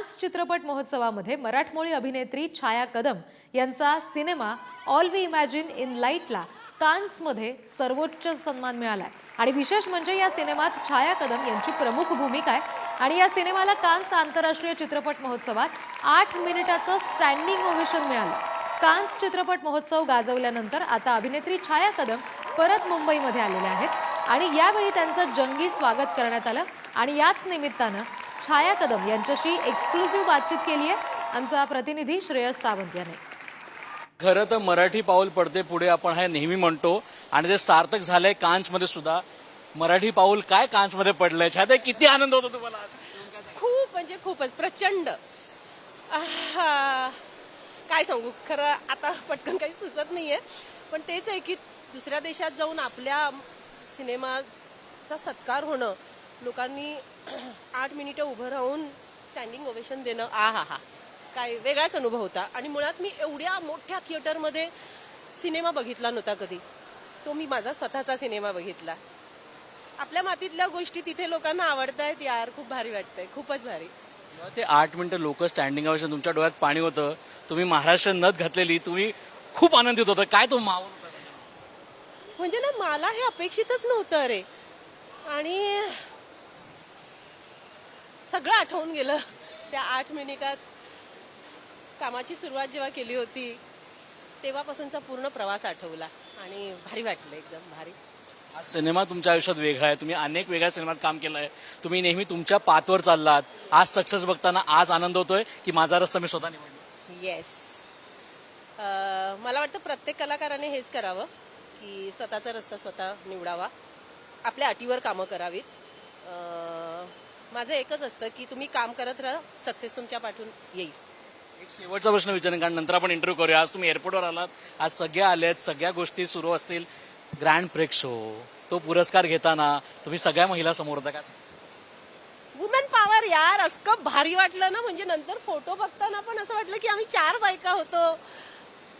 Cannes चित्रपट महोत्सवामध्ये मराठमोळी अभिनेत्री छाया कदम यांचा cinema all we imagine in लाईटला कान्समध्ये सर्वोच्च सन्मान मिळालाय. आणि विशेष म्हणजे या सिनेमात छाया कदम यांची प्रमुख भूमिका आहे. आणि या सिनेमाला कान्स आंतरराष्ट्रीय चित्रपट महोत्सवात आठ मिनिटाचं स्टँडिंग ओव्हेशन मिळालं. कान्स चित्रपट महोत्सव गाजवल्यानंतर आता अभिनेत्री छाया कदम परत मुंबईमध्ये आलेल्या आहेत. आणि यावेळी त्यांचं जंगी स्वागत करण्यात आलं. आणि याच निमित्तानं छाया कदम यांच्याशी एक्सक्लुझिव्ह बातचीत केली आहे. आमचा प्रतिनिधी श्रेयस सावंत याने. खरं तर मराठी पाऊल पडते पुढे आपण हे नेहमी म्हणतो. आणि ते सार्थक झालंय कान्समध्ये सुद्धा. मराठी पाऊल काय कान्समध्ये पडलंय? छाते किती आनंद होतो तुम्हाला? खूप म्हणजे खूपच प्रचंड. आहा. काय सांगू? खरं आता पटकन काही सुचत नाहीये. पण तेच आहे की दुसऱ्या देशात जाऊन आपल्या सिनेमाचा सत्कार होणं लोकांनी आठ मिनिटं उभं राहून स्टँडिंग ओवेशन देणं आ हा हा. काय वेगळाच अनुभव होता. आणि मुळात मी एवढ्या मोठ्या थिएटरमध्ये सिनेमा बघितला नव्हता कधी. तो मी माझा स्वतःचा सिनेमा बघितला. आपल्या मातीतल्या गोष्टी तिथे लोकांना आवडतायत यार खूप भारी वाटतंय. खूपच भारी. ते आठ मिनिटं लोक स्टँडिंग अवेशन तुमच्या डोळ्यात पाणी होतं. तुम्ही महाराष्ट्र नथ घातलेली तुम्ही खूप आनंदित होतं. काय तो होता? म्हणजे ना मला हे अपेक्षितच नव्हतं रे. आणि सगळं आठवून गेलं. त्या आठ मिनिटात कामाची सुरुवात जेव्हा केली होती तेव्हापासूनचा पूर्ण प्रवास आठवला आणि भारी वाटलं एकदम भारी. हा सिनेमा तुमच्या आयुष्यात वेगळा आहे. तुम्ही अनेक वेगळ्या सिनेमात काम केलंय. तुम्ही नेहमी तुमच्या पातवर चाललात. आज सक्सेस बघताना आज आनंद होतोय की माझा रस्ता मी स्वतः निवडला? येस मला वाटतं प्रत्येक कलाकाराने हेच करावं की स्वतःचा रस्ता स्वतः निवडावा. आपल्या अटीवर कामं करावीत. माझं एकच असतं की तुम्ही काम करत राहा सक्सेस तुमच्या पाठून येईल. एक शेवटचा प्रश्न विचारेन कारण नंतर आपण इंटरव्ह्यू करूया. आज तुम्ही एअरपोर्टवर आलात. आज सगळ्या आलेत सगळ्या गोष्टी सुरू असतील. ग्रँड प्रेक शो तो पुरस्कार घेताना तुम्ही सगळ्या महिला समोर होता काय वुमेन पॉवर यार असं भारी वाटलं ना. म्हणजे नंतर फोटो बघताना पण असं वाटलं की आम्ही चार बायका होतो.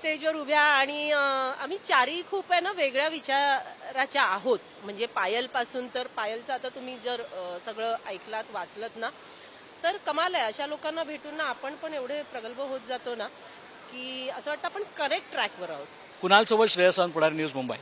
स्टेजवर उभ्या आणि आम्ही चारही खूप आहे ना वेगळ्या विचाराच्या आहोत. म्हणजे पायलपासून तर पायलचं आता तुम्ही जर सगळं ऐकलात वाचलत ना तर कमाल आहे. अशा लोकांना भेटून ना आपण पण एवढे प्रगल्भ होत जातो ना की असं वाटतं आपण करेक्ट ट्रॅकवर आहोत. कुणाल सोबत श्रेयसान पुढारी न्यूज मुंबई.